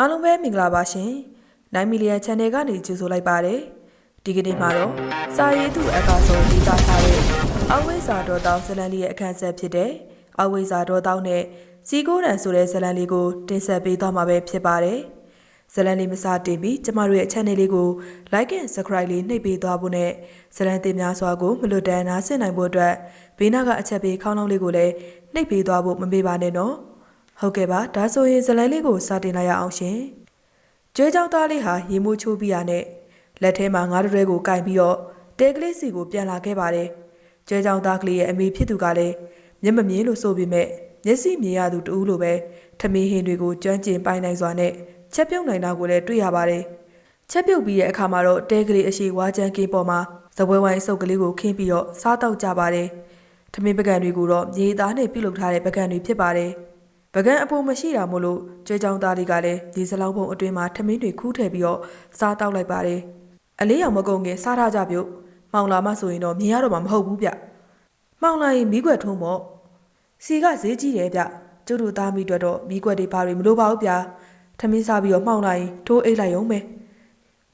အားလုံးပဲမင်္ဂလာပါရှင်9 million channel ကနေကြိုဆိုလိုက်ပါတယ်ဒီကနေ့မှာတော့စာရေးသူအကာဆုံးရေးသားထားတဲ့အဝိဇ္ဇာတော်တောင်းဇလန်လေးရဲ့အခန်းဆက်ဖြစ်တဲ့အဝိဇ္ဇာတော်တောင်းနဲ့စီကိုရန်ဆိုတဲ့ဇလန်လေးကိုတင်ဆက်ပေးသွားမှာပဲဖြစ်ပါတယ်ဇလန်လေးမစတင်ပြီးကျမတို့ရဲ့ channel လေးကို like and subscribe လေးနှိပ်ပေးသွားဖို့နဲ့ဇလန်တင်များစွာကိုမလွတ်တမ်းနားဆင်နိုင်ဖို့အတွက်ဘေးနားကအချက်ပေးခေါင်းလုံးလေးကိုလည်းနှိပ်ပေးသွားဖို့မမေ့ပါနဲ့နော် ဟုတ်ကဲ့ပါဒါဆိုရင်ဇလန်လေးကိုစတင်လိုက်ရအောင်ရှင်ကျွဲကြောင်သားလေးဟာရေမိုးချိုးပြီးရနဲ့လက်ထဲမှာငါးတွဲကိုကင်ပြီးတော့တဲကလေးစီကိုပြန်လာခဲ့ပါတယ်ကျွဲကြောင်သားကလေးရဲ့အမေဖြစ်သူကလည်းမျက်မမြင်လို့ဆိုပေမဲ့မျက်စိမြင်ရသူတူလို့ပဲထမင်းဟင်းတွေကိုကျွမ်းကျင်ပိုင်နိုင်စွာနဲ့ချက်ပြုတ်နိုင်တာကိုလည်းတွေ့ရပါတယ်ချက်ပြုတ်ပြီးတဲ့အခါမှာတော့တဲကလေးအရှိဝါချမ်းကင်းပေါ်မှာဇပွဲဝိုင်းအစုပ်ကလေးကိုခင်းပြီးတော့စားတောက်ကြပါတယ်ထမင်းပကံတွေကိုတော့မြေသားနဲ့ပြုတ်လုပ်ထားတဲ့ပကံတွေဖြစ်ပါတယ် ပကံအပေါ်မရှိတာမို့လို့ကျွဲကြောင်သားလေးကလည်းဒီစလောင်းပုံအတွင်းမှာထမင်းတွေခူးထည့်ပြီးတော့စားတောက်လိုက်ပါတယ်အလေးရောင်မကုံငယ်စားထားကြပြုတ်မှောင်လာမှဆိုရင်တော့မြင်ရတော့မှာမဟုတ်ဘူးဗျမှောင်လာရင်မိခွက်ထုံးပေါ့စီကဈေးကြီးတယ်ဗျကျုပ်တို့သားမိအတွက်တော့မိခွက်တွေဘာတွေမလိုပါဘူးဗျထမင်းစားပြီးတော့မှောင်လာရင်ထိုးအိတ်လိုက်ရုံပဲ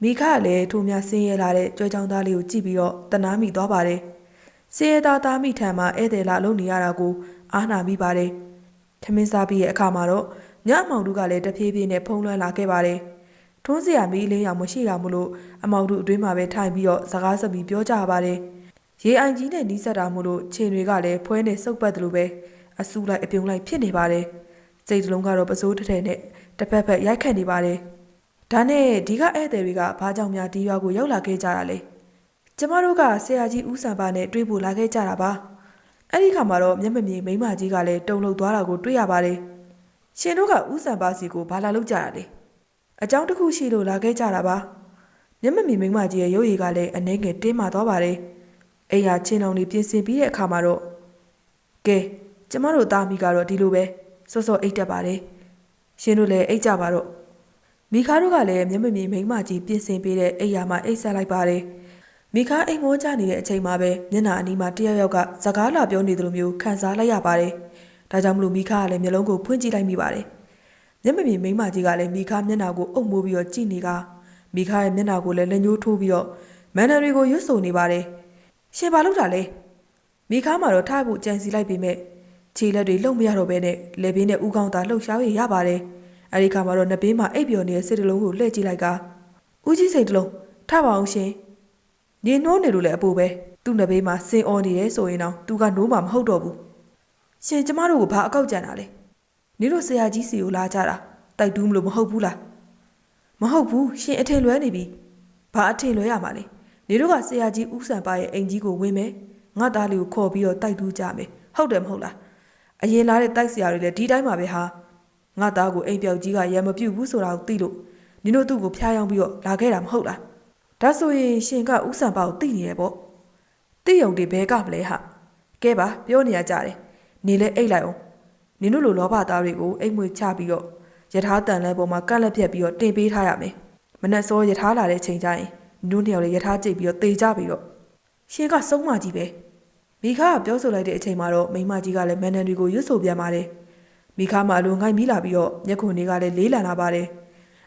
မိခကလည်းထိုးများဆင်းရဲလာတဲ့ကြွဲကြောင်သားလေးကိုကြည့်ပြီးတော့တနာမိသွားပါတယ်ဆင်းရဲသားသားမိထံမှာဧည့်သည်လာလုံးနေရတာကိုအားနာမိပါတယ် ထမင်းစားပြီးရဲ့အခါမှာတော့ညအမောင်တို့ကလည်းတဖြည်းဖြည်းနဲ့ဖုံးလွှမ်းလာခဲ့ပါတယ်ထွန်းစရာမီးလင်းရောင်မရှိတာမို့လို့အမောင်တို့အတွင်းမှာပဲထိုင်ပြီးတော့စကားဆက်ပြီးပြောကြပါတယ်ရေအိုင်ကြီးနဲ့နီးစပ်တာမို့လို့ခြေတွေကလည်းဖွဲနဲ့စုပ်ပတ်တယ်လို့ပဲအဆူလိုက်အပြုံလိုက်ဖြစ်နေပါတယ်စိတ်တလုံးကတော့ပစိုးတစ်ထည်နဲ့တစ်ဖက်ဖက်ရိုက်ခတ်နေပါတယ်ဒါနဲ့ဒီကဧည့်သည်တွေကဘာကြောင့်များဒီရွာကိုရောက်လာခဲ့ကြတာလဲကျမတို့ကဆရာကြီးဦးစံပါနဲ့တွေ့ဖို့လာခဲ့ကြတာပါ အဲ့ဒီခါမှာတော့မျက်မမြင်မိန်းမကြီးကလည်းတုံလှုပ်သွားတာကိုတွေ့ရပါတယ်ရှင်တို့ကဦးစံပါစီကိုဘာလာလုပ်ကြတာလဲအကြောင်းတစ်ခုရှိလို့လာခဲ့ကြတာပါမျက်မမြင်မိန်းမကြီးရဲ့ရုပ်ရည်ကလည်းအနှဲငယ်တင်းမာသွားပါတယ်အိယာချင်းအောင်လေးပြင်ဆင်ပြီးတဲ့အခါမှာတော့ကဲကျမတို့သားမိကတော့ဒီလိုပဲစောစောအိတ်တက်ပါတယ်ရှင်တို့လည်းအိတ်ကြပါတော့မိခါတို့ကလည်းမျက်မမြင်မိန်းမကြီးပြင်ဆင်ပေးတဲ့အိယာမှာအိတ်ဆက်လိုက်ပါတယ် မိခါအိမ်မောကြနေတဲ့အချိန်မှာပဲမျက်နှာအနီးမှာတယောက်ယောက်ကစကားလာပြောနေသလိုမျိုးခံစားလိုက်ရပါတယ်ဒါကြောင့်မလို့မိခါကလည်းမျက်လုံးကိုဖွင့်ကြည့်လိုက်မိပါတယ်မျက်မမြင်မိန်းမကြီးကလည်းမိခါမျက်နှာကိုအုပ်မိုးပြီးတော့ကြည့်နေကမိခါရဲ့မျက်နှာကိုလည်းလက်ညှိုးထိုးပြီးတော့မန်နရီကိုရွတ်ဆိုနေပါတယ်ရှင်ဘာလုပ်တာလဲမိခါမှာတော့ထားဖို့ကြံစီလိုက်ပေမဲ့ခြေလက်တွေလှုပ်မရတော့ဘဲနဲ့လက်ဘေးနဲ့ဥကောင်းသားလှုပ်ရှားရရပါတယ်။အဲဒီခါမှာတော့နှစ်ဘေးမှာအိပ်ပျော်နေတဲ့စိတ်တလုံးကိုလှည့်ကြည့်လိုက်ကဦးကြီးစိတ်တလုံးထပါအောင်ရှင်။ နေနှိုးနေလို့လည်းအပူပဲသူ့နှစ်ဘေးမှာစင်အော်နေတယ်ဆိုရင်တော့သူကနိုးမှာမဟုတ်တော့ဘူး။ရှင်ကျမတို့ကိုဘာအကောက်ကြံတာလဲ။နေလို့ဆရာကြီးစီကိုလာကြတာတိုက်တူးမလို့မဟုတ်ဘူးလား။မဟုတ်ဘူးရှင်အထင်လွဲနေပြီ။ဘာအထင်လွဲရမှာလဲ။နေတို့ကဆရာကြီးဦးစံပါရဲ့အိမ်ကြီးကိုဝင်မယ်။ငါသားလေးကိုခေါ်ပြီးတော့တိုက်တူးကြမယ်။ဟုတ်တယ်မဟုတ်လား။အရင်လာတဲ့တိုက်ဆရာတွေလည်းဒီတိုင်းပါပဲဟာငါသားကိုအိမ်ပြောက်ကြီးကရံမပြုတ်ဘူးဆိုတာကိုသိလို့နင်တို့သူ့ကိုဖျားယောင်းပြီးတော့လာခဲ့တာမဟုတ်လား ဒါဆိုရင်ရှင်ကဥဆန်ပါကိုသိနေရပေါ့သိယုံတွေဘဲကမလဲဟာကဲပါပြောနေရကြတယ်နေလဲအိတ်လိုက်အောင်နင်တို့လိုလောဘသားတွေကိုအိမ်မွေချပြီးတော့ယထာတန်လဲပေါ်မှာကန့်လက်ပြက်ပြီးတော့တင်ပေးထားရမယ်မနဲ့စောယထာလာတဲ့ချိန်ကျရင်နင်တို့နှစ်ယောက်လည်းယထာကြိတ်ပြီးတော့တေကြပြီးတော့ရှင်ကစုံးမကြီးပဲမိခါကပြောဆိုလိုက်တဲ့အချိန်မှာတော့မိမကြီးကလည်းမန်နန်တွေကိုရွတ်ဆိုပြန်ပါတယ်မိခါမှအလိုငိုက်မိလာပြီးတော့မျက်ခုံတွေကလည်းလေးလံလာပါတယ်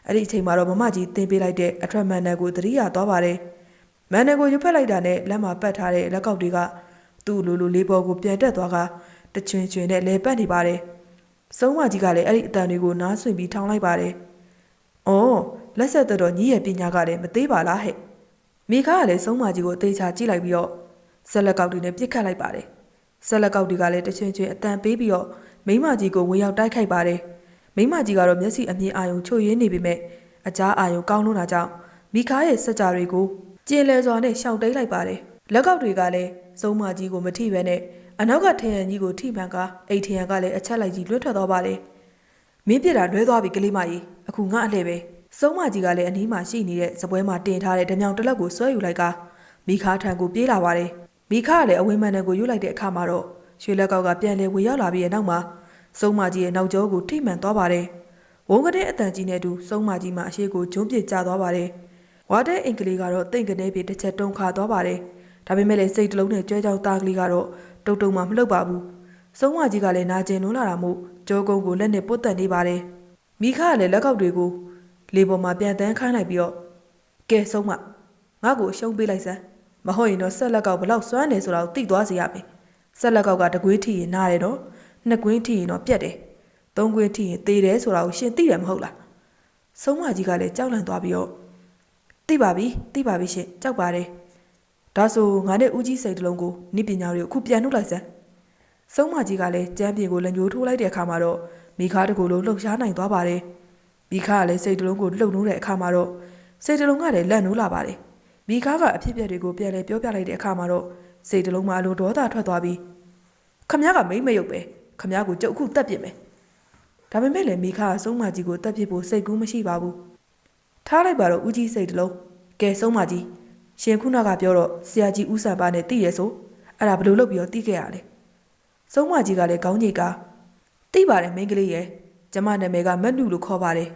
အဲ့ဒီအချိန်မှာတော့မမကြီးတင်ပေးလိုက်တဲ့အထွက်မန်နန်ကိုသတိရသွားပါတယ်မန်နန်ကိုရွတ်ဖက်လိုက်တာနဲ့လက်မှာပတ်ထားတဲ့လက်ကောက်တွေကသူ့လိုလိုလေးပေါ်ကိုပြန်တက်သွားကတချွင်ချွင်နဲ့လဲပတ်နေပါတယ်စုံးမကြီးကလည်းအဲ့ဒီအတန်တွေကိုနားဆွင့်ပြီးထောင်းလိုက်ပါတယ်အော်လက်ဆက်သက်တော့ညီရဲ့ပညာကလည်းမသေးပါလားဟဲ့မိခါကလည်းစုံးမကြီးကိုအသေးချာကြည့်လိုက်ပြီးတော့ဆက်လက်ကောက်တွေနဲ့ပြစ်ခတ်လိုက်ပါတယ်ဆက်လက်ကောက်တွေကလည်းတချွင်ချွင်အတန်ပေးပြီးတော့မိမကြီးကိုဝင်ရောက်တိုက်ခိုက်ပါတယ် မိမကြီးကတော့မျက်စိအမြင်အာရုံချို့ရင်းနေပေမဲ့အကြားအာရုံကောင်းလွန်းတာကြောင့်မိခါရဲ့စကြတွေကိုကျင်လည်စွာနဲ့ရှောင်တိတ်လိုက်ပါတယ်လက်ကောက်တွေကလည်းစုံမကြီးကိုမထိပဲနဲ့အနောက်ကထရန်ကြီးကိုထိမှန်ကအိတ်ထရန်ကလည်းအချက်လိုက်ကြီးလွတ်ထွက်သွားပါတယ်မင်းပြစ်တာလွဲသွားပြီကလေးမကြီးအခုငါအလှဲ့ပဲစုံမကြီးကလည်းအနီးမှာရှိနေတဲ့စပွဲမှာတင်ထားတဲ့ဓမြောင်တစ်လက်ကိုဆွဲယူလိုက်ကမိခါထံကိုပြေးလာပါတယ်မိခါကလည်းအဝင်းမန်နဲ့ကိုယူလိုက်တဲ့အခါမှာတော့ရွှေလက်ကောက်ကပြန်လဲဝေရောက်လာပြီးတဲ့နောက်မှာ စုံမကြီးရဲ့နောက်ကျောကိုထိမှန်သွားပါတယ်။ဝုံကတဲ့အတန်ကြီးနဲ့အတူစုံမကြီးမှအရှိကိုဂျုံးပစ်ကျသွားပါတယ်။ဝါတဲ့အင်္ဂလိကတော့တိတ်ကနေပြီးတစ်ချက်တုံခါသွားပါတယ်။ဒါပေမဲ့လည်းစိတ်တလုံးနဲ့ကြွဲကြောင်သားကလေးကတော့တုတ်တုံမှမလှုပ်ပါဘူး။စုံမကြီးကလည်းနာကျင်လွန်းလာတာမို့ကြောကုန်းကိုလက်နဲ့ပုတ်တက်နေပါတယ်။မိခကလည်းလက်ကောက်တွေကိုလေပေါ်မှာပြန်တန်းခိုင်းလိုက်ပြီးတော့ကဲဆုံးမငါ့ကိုအရှုံးပေးလိုက်စမ်းမဟုတ်ရင်တော့ဆက်လက်ကောက်ဘလောက်စွမ်းတယ်ဆိုတာကိုသိသွားစေရမယ်ဆက်လက်ကောက်ကတကွေးထီရင်နားတယ်တော့ နှစ်ကွင်းထီရင်တော့ပြက်တယ်သုံးကွင်းထီရင်သေတယ်ဆိုတာကိုရှင်သိတယ်မဟုတ်လားဆုံးမကြီးကလည်းကြောက်လန့်သွားပြီးတော့သိပါပြီသိပါပြီရှင်ကြောက်ပါတယ်ဒါဆိုငါနဲ့ဦးကြီးစိတ်တလုံးကိုနိပညာတွေကိုအခုပြန်နှုတ်လိုက်စမ်းစုံမကြီးကလည်းကြမ်းပြေကိုလက်ညှိုးထိုးလိုက်တဲ့အခါမှာတော့မိခါတကူလုံးလှုပ်ရှားနိုင်သွားပါတယ်။မိခါကလည်းစိတ်တလုံးကိုလှုပ်နှိုးတဲ့အခါမှာတော့စိတ်တလုံးကလည်းလက်နိုးလာပါတယ်။မိခါကအဖြစ်အပျက်တွေကိုပြန်လဲပြောပြလိုက်တဲ့အခါမှာတော့စိတ်တလုံးမှာအလိုဒေါသထွက်သွားပြီးခမ ्या ကမိမ့်မယုတ်ပဲ ခမ ्या ကိုကြုတ်ခုတက်ပြစ်မယ်။ဒါပေမဲ့လည်းမိခါကစုံမကြီးကိုတက်ပြစ်ဖို့စိတ်ကူးမရှိပါဘူး။ထားလိုက်ပါတော့ဦးကြီးစိတ်တလုံးကဲစုံမကြီးရှင်ခုနကပြောတော့ဆရာကြီးဦးဆန်ပါနဲ့တည်ရဆိုအဲ့ဒါဘယ်လိုလုပ်ပြီးတော့တီးခဲ့ရလဲ။စုံမကြီးကလည်းခေါင်းကြီးကသိပါတယ်မိန်းကလေးရဲ့ကျမနာမည်ကမတ်နုလို့ခေါ်ပါတယ်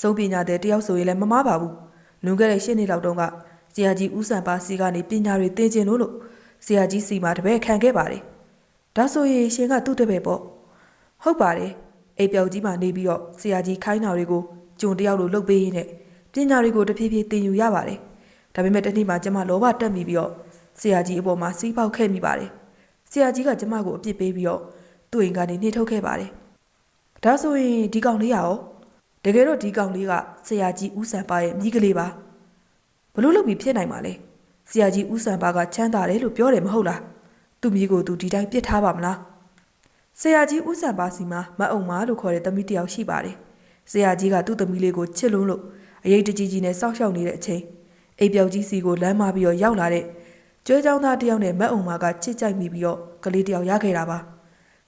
စုံပညာတဲ့တယောက်ဆိုရင်လည်းမမားပါဘူးလွန်ခဲ့တဲ့၈နှစ်လောက်တုန်းကဆရာကြီးဦးစံပါစီကနေပညာတွေသင်ကျင်လို့လို့ဆရာကြီးစီမှာတပည့်ခံခဲ့ပါတယ် ဒါဆိုရင်ရှင်ကသူ့တပည့်ပေါ့ဟုတ်ပါတယ်အိပ်ပျောက်ကြီးမှာနေပြီးတော့ဆရာကြီးခိုင်းတာတွေကိုဂျုံတယောက်လိုလုပ်ပေးရင်းနဲ့ပညာတွေကိုတဖြည်းဖြည်းသင်ယူရပါတယ်ဒါပေမဲ့တစ်နေ့မှကျမလောဘတက်မိပြီးတော့ဆရာကြီးအပေါ်မှာစီးပေါက်ခဲ့မိပါတယ်ဆရာကြီးကကျမကိုအပြစ်ပေးပြီးတော့သူ့အိမ်ကနေနှိထုတ်ခဲ့ပါတယ်။ဒါဆိုရင်ဒီကောင်လေးရအောင်တကယ်တော့ဒီကောင်လေးကဆရာကြီးဦးစံပါရဲ့မိကလေးပါ။ဘလို့လုပ်ပြီးဖြစ်နိုင်မှာလဲ။ဆရာကြီးဦးစံပါကချမ်းသာတယ်လို့ပြောတယ်မဟုတ်လား။ သူ့မိကိုသူဒီတိုင်းပြစ်ထားပါမလား။ဆရာကြီးဦးစံပါစီမှာမအုံမာလို့ခေါ်တဲ့သမီးတစ်ယောက်ရှိပါတယ်။ဆရာကြီးကသူ့သမီးလေးကိုချစ်လွန်းလို့အရေးတကြီးကြီးနဲ့စောင့်ရှောက်နေတဲ့အချိန်အိပ်ပျောက်ကြီးစီကိုလမ်းမပြီးတော့ရောက်လာတဲ့ ကျွဲเจ้าသားတစ်ယောက်နဲ့မက်အုံမာကချစ်ကြိုက်မိပြီးတော့ကလေးတစ်ယောက်ရခဲ့တာပါ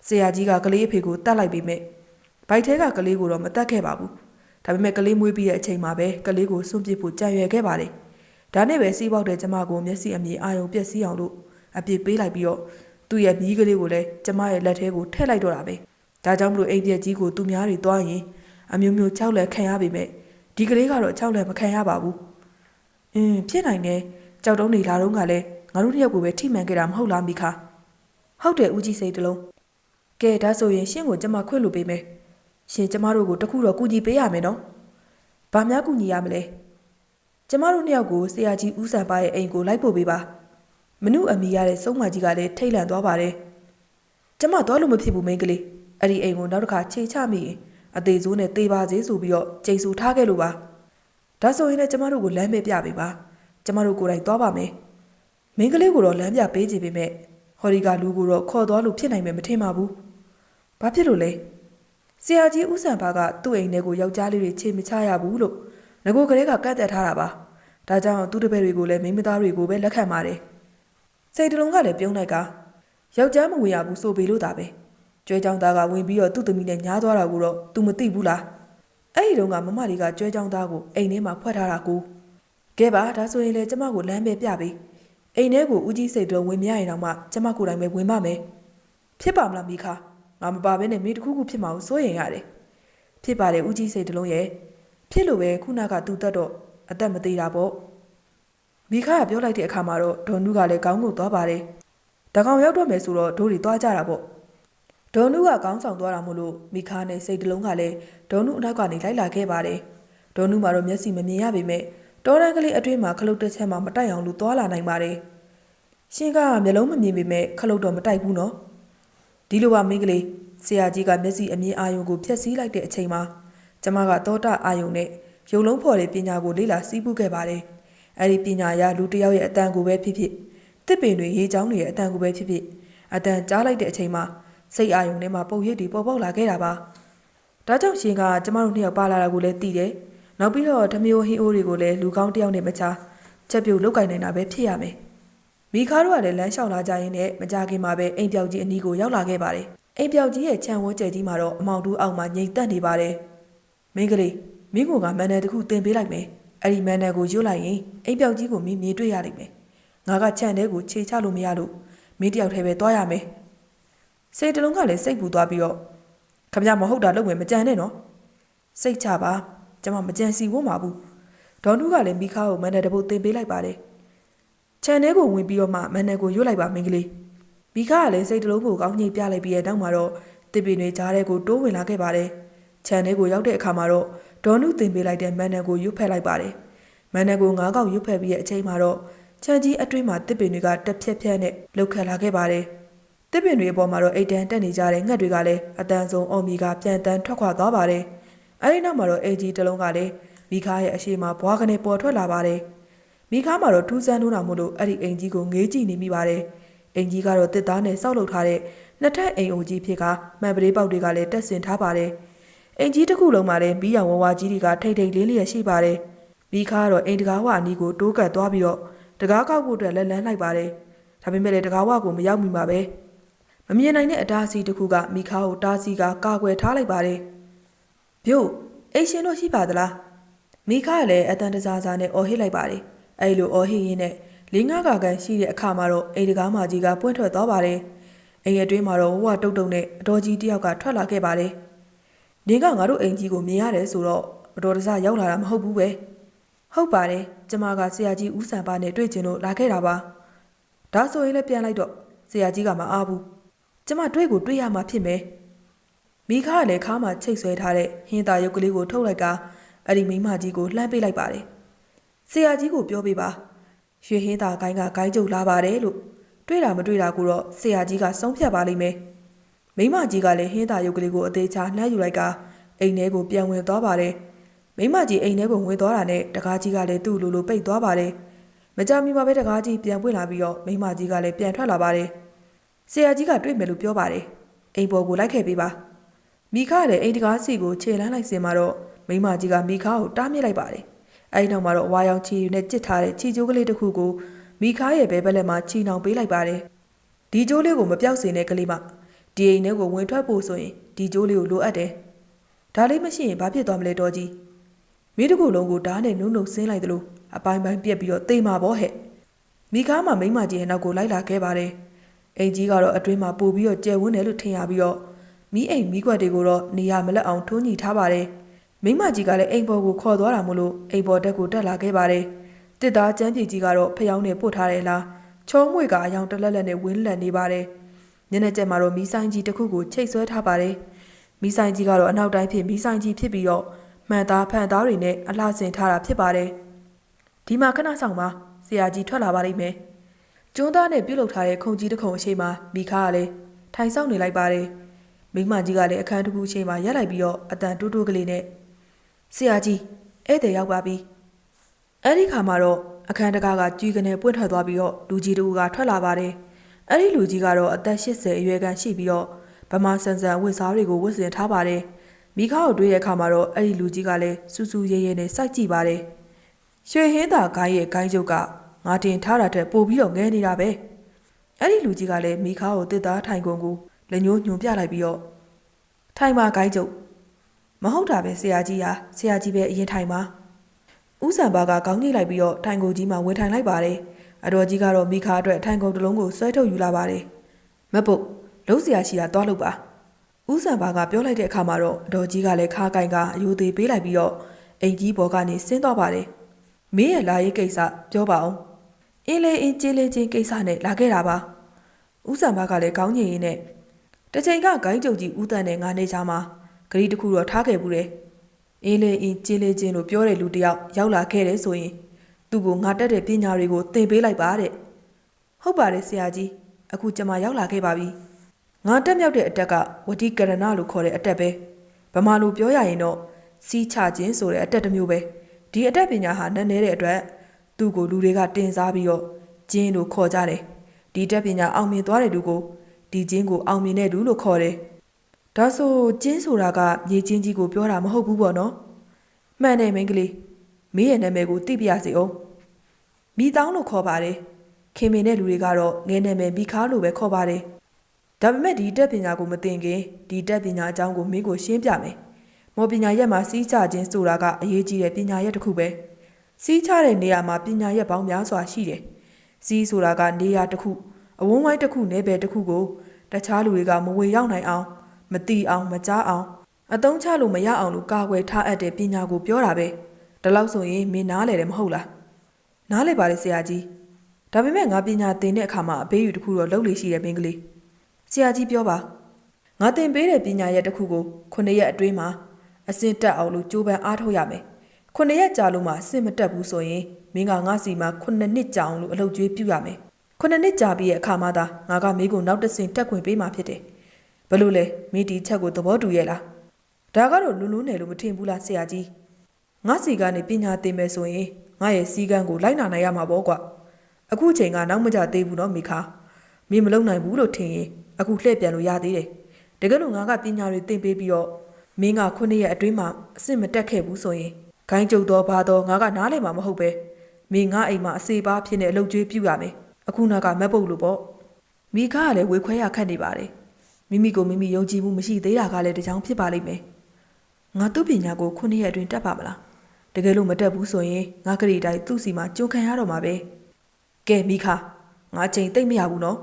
ဆရာကြီးကကလေးအဖေကိုတတ်လိုက်ပြီးမြဲဘိုက်ထဲကကလေးကိုတော့မတတ်ခဲ့ပါဘူးဒါပေမဲ့ကလေးမွေးပြီးတဲ့အချိန်မှာပဲကလေးကိုစွန့်ပစ်ဖို့ကြံရွယ်ခဲ့ပါတယ်ဒါနဲ့ပဲစီးပေါက်တဲ့ကျမကိုမျက်စိအမြင်အာရုံပျက်စီးအောင်လို့ အပြစ်ပေးလိုက်ပြီးတော့သူ့ရဲ့မြီးကလေးကိုလည်းကျမရဲ့လက်ထဲကိုထည့်လိုက်တော့တာပဲဒါကြောင့်မလို့အိမ်ပြက်ကြီးကိုသူများတွေတွားရင်အမျိုးမျိုးချောက်လက်ခံရပေမဲ့ဒီကလေးကတော့ချောက်လက်မခံရပါဘူးအင်းဖြစ်နိုင်တယ်ကြောက်တုံးနေလာတော့ကလည်းငါတို့တယောက်ကိုပဲထိမှန်ခဲ့တာမဟုတ်လားမိခါဟုတ်တယ်ဦးကြီးစိတ်တလုံးကဲဒါဆိုရင်ရှင့်ကိုကျမခွင့်လို့ပေးမယ်ရှင်ကျမတို့ကိုတခုတော့ကူညီပေးရမယ်နော်ဘာများကူညီရမလဲကျမတို့နှစ်ယောက်ကိုဆရာကြီးဦးစံပါရဲ့အိမ်ကိုလိုက်ပို့ပေးပါ မနုအမီရတဲ့စုံမကြီးကလည်းထိတ်လန့်သွားပါတယ်ကျမသွားလို့မဖြစ်ဘူးမိန်းကလေးအဲ့ဒီအိမ်ကိုနောက်တစ်ခါခြေချမိရင်အသေးစိုးနဲ့တေးပါစေဆိုပြီးတော့ကြိတ်ဆူထားခဲ့လို့ပါဒါဆိုရင်လည်းကျမတို့ကိုလမ်းမေးပြပေးပါကျမတို့ကိုယ်တိုင်သွားပါမယ်မင်းကလေးကိုတော့လမ်းပြပေးကြည့်ပေမဲ့ဟော်ဒီကလူကိုတော့ခေါ်သွားလို့ဖြစ်နိုင်မယ်မထင်ပါဘူးဘာဖြစ်လို့လဲဆရာကြီးဦးစံပါကသူ့အိမ်ထဲကိုယောက်ျားလေးတွေခြေမချရဘူးလို့ငကိုကလေးကကန့်သက်ထားတာပါဒါကြောင့်သူ့တပည့်တွေကိုလည်းမိန်းမသားတွေကိုပဲလက်ခံပါတယ် စိတ်တလုံးကလည်းပြုံးလိုက်ကယောက်ျားမဝင်ရဘူးဆိုပေလို့တာပဲကျွဲချောင်းသားကဝင်ပြီးတော့သူ့သမီးနဲ့ညားသွားတာကိုတော့ तू မသိဘူးလားအဲ့ဒီတော့ကမမလေးကကျွဲချောင်းသားကိုအိမ်ထဲမှာဖွက်ထားတာကိုကဲပါဒါဆိုရင်လေကျမကိုလမ်းပဲပြပေးအိမ်ထဲကိုဦးကြီးစိတ်တော့ဝင်မရရင်တော့မှကျမကိုယ်တိုင်ပဲဝင်ပါမယ်ဖြစ်ပါမလားမိခါငါမပါဘဲနဲ့မိတခုခုဖြစ်မှာကိုစိုးရင်ရတယ်ဖြစ်ပါတယ်ဦးကြီးစိတ်တလုံးရဲ့ဖြစ်လို့ပဲခုနကသူ့တက်တော့အသက်မသေးတာပေါ့ မိခါကပြောလိုက်တဲ့အခါမှာတော့ဒေါ်နုကလည်းကောင်းကိုသွားပါတယ်တကောင်ရောက်တော့မယ်ဆိုတော့ဒိုးတွေသွားကြတာပေါ့ဒေါ်နုကကောင်းဆောင်သွားတာမို့လို့မိခါနဲ့စိတ်တလုံးကလည်းဒေါ်နုအနောက်ကနေလိုက်လာခဲ့ပါတယ်။ဒေါ်နုမှာတော့မျက်စိမမြင်ရပေမဲ့တောတန်းကလေးအတွင်းမှာခလုတ်တစ်ချက်မှမတိုက်အောင်လို့သွားလာနိုင်ပါတယ်။ရှင်ကမျက်လုံးမမြင်ပေမဲ့ခလုတ်တော့မတိုက်ဘူးနော်။ဒီလိုပါမင်းကလေးဆရာကြီးကမျက်စိအမြင်အာရုံကိုဖျက်ဆီးလိုက်တဲ့အချိန်မှာကျမကတောတာအာယုံနဲ့ရုံလုံးဖော်တဲ့ပညာကိုလေ့လာစီးပူးခဲ့ပါတယ်။ အဲဒီပညာအရလူတစ်ယောက်ရဲ့အတန်ကိုပဲဖြစ်ဖြစ်တစ်ပင်တွေရေးချောင်းတွေရဲ့အတန်ကိုပဲဖြစ်ဖြစ်အတန်ကြားလိုက်တဲ့အချိန်မှာစိတ်အာယုံထဲမှာပုံရိပ်တွေပေါ်ပေါက်လာခဲ့တာပါ။ဒါကြောင့်ရှင်ကကျမတို့နှစ်ယောက်ပါလာတာကိုလည်းသိတယ်။နောက်ပြီးတော့ဓမျိုးဟင်းအိုးတွေကိုလည်းလူကောင်းတစ်ယောက်နဲ့မချာချက်ပြုတ်လုတ်ကင်နေတာပဲဖြစ်ရမယ်။မိခါတို့ကလည်းလမ်းလျှောက်လာကြရင်းနဲ့မကြခင်မှာပဲအိမ်ပြောက်ကြီးအနီးကိုရောက်လာခဲ့ပါတယ်။အိမ်ပြောက်ကြီးရဲ့ခြံဝန်းကျယ်ကြီးမှာတော့အမောင်တူအောက်မှာငြိမ်သက်နေပါတယ်။မင်းကလေးမင်းကမန်နယ်တစ်ခုတင်ပေးလိုက်မယ်။ အဲ့ဒီမန်နယ်ကိုရွတ်လိုက်ရင်အိမ်ပြောက်ကြီးကိုမင်းမြင်တွေ့ရလိမ့်မယ်။ငါကခြံထဲကိုခြေချလို့မရလို့မင်းတယောက်တည်းပဲသွားရမယ်။စိတ်တလုံးကလည်းစိတ်ပူသွားပြီးတော့ခမရမဟုတ်တာလုပ်မယ်မကြံနဲ့နော်စိတ်ချပါကျမမကြံစီဝတ်မှာဘူးဒေါ်နုကလည်းမိခါကိုမန်နယ်တပုတ်တင်ပေးလိုက်ပါတယ်ခြံထဲကိုဝင်ပြီးတော့မှမန်နယ်ကိုရွတ်လိုက်ပါမင်းကလေးမိခါကလည်းစိတ်တလုံးကိုကောင်းညိတ်ပြလိုက်ပြီးတဲ့နောက်မှာတော့တစ်ပင်တွေကြားထဲကိုတိုးဝင်လာခဲ့ပါတယ်ခြံထဲကိုရောက်တဲ့အခါမှာတော့ ဒေါ်နုတင်ပေးလိုက်တဲ့မန်နန်ကိုရွတ်ဖက်လိုက်ပါတယ်မန်နန်ကိုငါးកောက်ရွတ်ဖက်ပြီးတဲ့အချိန်မှာတော့ချန်ကြီးအတွင်းမှာတစ်ပင်တွေကတက်ဖြက်ဖြက်နဲ့လှုပ်ခတ်လာခဲ့ပါတယ်တစ်ပင်တွေအပေါ်မှာတော့အိတ်တန်တက်နေကြတဲ့ငှက်တွေကလည်းအတန်ဆုံးအော်မီကပြန်တန်းထွက်ခွာသွားပါတယ်အဲဒီနောက်မှာတော့အေဂျီတစ်လုံးကလည်းမိခါရဲ့အရှိမဘွားကနေပေါ်ထွက်လာပါတယ်မိခါမှာတော့ထူးဆန်းလို့တာမို့လို့အဲ့ဒီအိမ်ကြီးကိုငေးကြည့်နေမိပါတယ်အိမ်ကြီးကတော့တစ်သားနဲ့စောက်လုပ်ထားတဲ့နှစ်ထပ်အိမ်အုံကြီးဖြစ်ကမှန်ပလေးပေါက်တွေကလည်းတက်ဆင်ထားပါတယ် အိမ်ကြီးတစ်ခုလုံးမှာလည်းမီးရောင်ဝဝကြီးတွေကထိတ်ထိတ်လေးလျက်ရှိပါတယ်။မိခါကတော့အိမ်တကားဝအနီးကိုတိုးကပ်သွားပြီးတော့တကားကောက်ဖို့အတွက်လက်လန်းလိုက်ပါတယ်။ဒါပေမဲ့လည်းတကားဝကိုမရောက်မိပါပဲ။မမြင်နိုင်တဲ့အတားအဆီးတစ်ခုကမိခါကိုတားဆီးကကာကွယ်ထားလိုက်ပါတယ်။ပြို့အိမ်ရှင်တို့ရှိပါသလား။မိခါကလည်းအတန်တစားစားနဲ့အော်ဟစ်လိုက်ပါတယ်။အဲဒီလိုအော်ဟစ်ရင်းနဲ့လေးငါးကာကန်ရှိတဲ့အခါမှာတော့အိမ်တကားမကြီးကပွင့်ထွက်သွားပါတယ်။အိမ်ရဲ့အတွင်းမှာတော့ဝဝတုတ်တုတ်နဲ့အတော်ကြီးတစ်ယောက်ကထွက်လာခဲ့ပါတယ်။ နင်ကငါတို့အိမ်ကြီးကိုမြင်ရတယ်ဆိုတော့အတော်တဆရောက်လာတာမဟုတ်ဘူးပဲဟုတ်ပါတယ်ကျမကဆရာကြီးဦးစံပါနဲ့တွေ့ကျင်လို့လာခဲ့တာပါဒါဆိုရင်လည်းပြန်လိုက်တော့ဆရာကြီးကမအားဘူးကျမတွေ့ကိုတွေ့ရမှာဖြစ်မယ်မိခါကလည်းခါမှာချိတ်ဆွဲထားတဲ့ဟင်းသားရုပ်ကလေးကိုထုတ်လိုက်ကအဲ့ဒီမိန်းမကြီးကိုလှမ်းပေးလိုက်ပါတယ်ဆရာကြီးကိုပြောပေးပါရွှေဟင်းသားဂိုင်းကဂိုင်းကျုပ်လာပါတယ်လို့တွေ့တာမတွေ့တာကိုတော့ဆရာကြီးကဆုံးဖြတ်ပါလိမ့်မယ် မိမကြီးကလည်းဟင်းသားရုပ်ကလေးကိုအသေးချာနှမ်းယူလိုက်ကအိမ်ထဲကိုပြန်ဝင်သွားပါတယ်မိမကြီးအိမ်ထဲကိုဝင်သွားတာနဲ့တကားကြီးကလည်းသူ့လိုလိုပိတ်သွားပါတယ်မကြမီမှာပဲတကားကြီးပြန်ပွင့်လာပြီးတော့မိမကြီးကလည်းပြန်ထွက်လာပါတယ်ဆရာကြီးကတွေ့မယ်လို့ပြောပါတယ်အိမ်ပေါ်ကိုလိုက်ခဲ့ပေးပါမိခါလည်းအိမ်တကားစီကိုခြေလန်းလိုက်စင်မှာတော့မိမကြီးကမိခါကိုတားမြစ်လိုက်ပါတယ်အဲဒီနောက်မှာတော့ဝါရောင်ချီနဲ့ကြစ်ထားတဲ့ချီကျိုးကလေးတစ်ခုကိုမိခါရဲ့ဘဲဘက်လက်မှာချီနှောင်ပေးလိုက်ပါတယ်ဒီကျိုးလေးကိုမပြောက်စင်တဲ့ကလေးမ ဒီအိမ်ထဲကိုဝင်ထွက်ဖို့ဆိုရင်ဒီကျိုးလေးကိုလိုအပ်တယ်။ဒါလေးမရှိရင်ဘာဖြစ်သွားမလဲတော်ကြီး။မိတကူလုံးကိုဓာတ်နဲ့နုံနုံဆင်းလိုက်သလိုအပိုင်းပိုင်းပြက်ပြီးတော့တေးမှာပေါ့ဟဲ့။မိကားမှာမိန်းမကြီးရဲ့နောက်ကိုလိုက်လာခဲ့ပါတယ်။အိမ်ကြီးကတော့အတွင်းမှာပို့ပြီးတော့ကျယ်ဝန်းတယ်လို့ထင်ရပြီးတော့မိအိမ်မိကွက်တွေကိုတော့နေရမလက်အောင်ထိုးညှိထားပါတယ်။မိန်းမကြီးကလည်းအိမ်ပေါ်ကိုခေါ်သွားတာမို့လို့အိမ်ပေါ်တက်ကိုတက်လာခဲ့ပါတယ်။တစ်သားကျန်းပြေကြီးကတော့ဖျောင်းနေပို့ထားတယ်လား။ချုံးမွေကအယောင်တလက်လက်နဲ့ဝင်းလက်နေပါတယ်။ ညနေကျက်မှာတော့မီးဆိုင်ကြီးတစ်ခုကိုချိတ်ဆွဲထားပါတယ်။မီးဆိုင်ကြီးကတော့အနောက်တိုင်းဖြစ်မီးဆိုင်ကြီးဖြစ်ပြီးတော့မှန်သားဖန်သားတွေနဲ့အလှဆင်ထားတာဖြစ်ပါတယ်။ဒီမှာခဏဆောင်ပါဆရာကြီးထွက်လာပါလိမ့်မယ်။ကျွန်းသားနဲ့ပြုတ်လုထားတဲ့ခုံကြီးတစ်ခုံအရှိမမိခါကလည်းထိုင်ဆောင်နေလိုက်ပါတယ်။မိမကြီးကလည်းအခန်းတစ်ခုအရှိမရက်လိုက်ပြီးတော့အတန်တူးတူးကလေးနဲ့ဆရာကြီးဧည့်သည်ရောက်ပါပြီ။အဲ့ဒီခါမှာတော့အခန်းတကားကကြွေကနေပွင့်ထွက်သွားပြီးတော့လူကြီးတူကထွက်လာပါတယ်။ အဲ့ဒီလူကြီးကတော့အသက်80အရွယ်ခန့်ရှိပြီးတော့ဗမာဆန်ဆန်ဝတ်စားတွေကိုဝတ်ဆင်ထားပါတယ်။မိခါကိုတွေ့တဲ့အခါမှာတော့အဲ့ဒီလူကြီးကလည်းစူးစူးရဲရဲနဲ့စိုက်ကြည့်ပါတယ်။ရွှေဟင်းသာဂိုင်းရဲ့ဂိုင်းချုပ်ကငါတင်ထားတာထက်ပိုပြီးတော့ငဲနေတာပဲ။အဲ့ဒီလူကြီးကလည်းမိခါကိုတစ်သားထိုင်ကုန်ကိုလက်ညှိုးညွန်ပြလိုက်ပြီးတော့ထိုင်ပါဂိုင်းချုပ်မဟုတ်တာပဲဆရာကြီးဟာဆရာကြီးပဲအရင်ထိုင်ပါ။ဦးစံပါကခေါင်းညှိလိုက်ပြီးတော့ထိုင်ကုန်ကြီးမှာဝင်ထိုင်လိုက်ပါတယ်။ အတော်ကြီးကတော့မိခါအတွက်ထိုင်ကုန်တစ်လုံးကိုဆွဲထုတ်ယူလာပါတယ်။မပုတ်လုံးစရာရှိတာတွားလို့ပါ။ဦးစံပါကပြောလိုက်တဲ့အခါမှာတော့အတော်ကြီးကလည်းခါကင်ကအယိုသေးပေးလိုက်ပြီးတော့အိမ်ကြီးဘော်ကနေဆင်းသွားပါတယ်။မင်းရဲ့လာရေးကိစ္စပြောပါအောင်။အင်းလေးအင်းကျေးလေးချင်းကိစ္စနဲ့လာခဲ့တာပါ။ဦးစံပါကလည်းကောင်းညင်ရင်းနဲ့တစ်ချိန်ကဂိုင်းကြုံကြီးဦးတန်နဲ့ငါနေချာမှာဂရီတစ်ခုတော့ထားခဲ့ဘူးတယ်။အင်းလေးအင်းကျေးလေးချင်းလို့ပြောတဲ့လူတစ်ယောက်ရောက်လာခဲ့တယ်ဆိုရင် သူ့ကိုငါတက်တဲ့ပညာတွေကိုသင်ပေးလိုက်ပါတဲ့ဟုတ်ပါတယ်ဆရာကြီးအခုကျမရောက်လာခဲ့ပါပြီငါတက်မြောက်တဲ့အတက်ကဝတိကရဏလို့ခေါ်တဲ့အတက်ပဲဗမာလိုပြောရရင်တော့စီးချခြင်းဆိုတဲ့အတက်တစ်မျိုးပဲဒီအတက်ပညာဟာနည်းနည်းတဲ့အတွက်သူ့ကိုလူတွေကတင်စားပြီးတော့ကျင်းလို့ခေါ်ကြတယ်ဒီတက်ပညာအောင်မြင်သွားတဲ့လူကိုဒီကျင်းကိုအောင်မြင်တဲ့လူလို့ခေါ်တယ်ဒါဆိုကျင်းဆိုတာကမြေချင်းကြီးကိုပြောတာမဟုတ်ဘူးပေါ့နော်မှန်တယ်မိန်းကလေး မင်းရဲ့နာမည်ကိုသိပြရစီအောင်မိတောင်းလို့ခေါ်ပါတယ်ခင်မင်တဲ့လူတွေကတော့ငယ်နာမည်မိခါလို့ပဲခေါ်ပါတယ်ဒါပေမဲ့ဒီတက်ပညာကိုမသိခင်ဒီတက်ပညာအကြောင်းကိုမင်းကိုရှင်းပြမယ်မော်ပညာရက်မှာစီးချခြင်းဆိုတာကအရေးကြီးတဲ့ပညာရက်တစ်ခုပဲစီးချတဲ့နေရာမှာပညာရက်ပေါင်းများစွာရှိတယ်စီးဆိုတာကနေရာတစ်ခုအဝန်းဝိုင်းတစ်ခုနယ်ပယ်တစ်ခုကိုတခြားလူတွေကမဝေရောက်နိုင်အောင်မတိအောင်မကြားအောင်အတုံးချလို့မရအောင်လို့ကာကွယ်ထားအပ်တဲ့ပညာကိုပြောတာပဲ။ ဒါလောက်ဆိုရင်မင်းနားလေတယ်မဟုတ်လား။နားလေပါလေဆရာကြီး။ဒါပေမဲ့ငါပညာသင်တဲ့အခါမှာအပေးယူတစ်ခုတော့လုပ်လို့ရှိတယ်မင်းကလေး။ဆရာကြီးပြောပါ။ငါသင်ပေးတဲ့ပညာရက်တစ်ခုကိုခုနှစ်ရက်အတွင်းမှာအစင်တက်အောင်လို့ကြိုးပမ်းအားထုတ်ရမယ်ခုနှစ်ရက်ကြာလို့မှအစင်မတက်ဘူးဆိုရင်မင်းကငါစီမှာခုနှစ်နှစ်ကြာအောင်လို့အလုပ်ကျွေးပြုရမယ်ခုနှစ်နှစ်ကြာပြီးရဲ့အခါမှသာငါကမင်းကိုနောက်တစ်ဆင့်တက်ခွင့်ပေးမှာဖြစ်တယ်ဘလို့လဲမင်းဒီချက်ကိုသဘောတူရဲ့လားဒါကတော့လူလူနယ်လို့မထင်ဘူးလားဆရာကြီး ငါစီကနေပညာသင်မယ်ဆိုရင်ငါရဲ့စီကံကိုလိုက်နာနိုင်ရမှာပေါ့ကွာအခုချိန်ကနောက်မကြသေးဘူးနော်မိခါမင်းမလုံနိုင်ဘူးလို့ထင်ရင်အခုလှည့်ပြန်လို့ရသေးတယ်တကယ်လို့ငါကပညာတွေသင်ပေးပြီးတော့မင်းကခုနှစ်ရက်အတွင်းမှာအစ်စ်မတက်ခဲ့ဘူးဆိုရင်ခိုင်းကြုံတော့ဘာတော့ငါကနားလည်မှာမဟုတ်ပဲမင်းငါအိမ်မှာအစေပါဖြစ်နေအလုပ်ကျွေးပြုရမယ်အခုနောက်ကမက်ပုတ်လို့ပေါ့မိခါကလည်းဝေခွဲရခတ်နေပါတယ်မိမိကိုမိမိယုံကြည်မှုမရှိသေးတာကလည်းတကြောင်ဖြစ်ပါလိမ့်မယ်ငါသူ့ပညာကိုခုနှစ်ရက်အတွင်းတက်ပါမလား တကယ်လို့မတက်ဘူးဆိုရင်ငါကလေးတိုင်းသူ့စီမှာကြုံခံရတော့မှာပဲကဲမိခါငါချိန်တိတ်မရဘူးနော်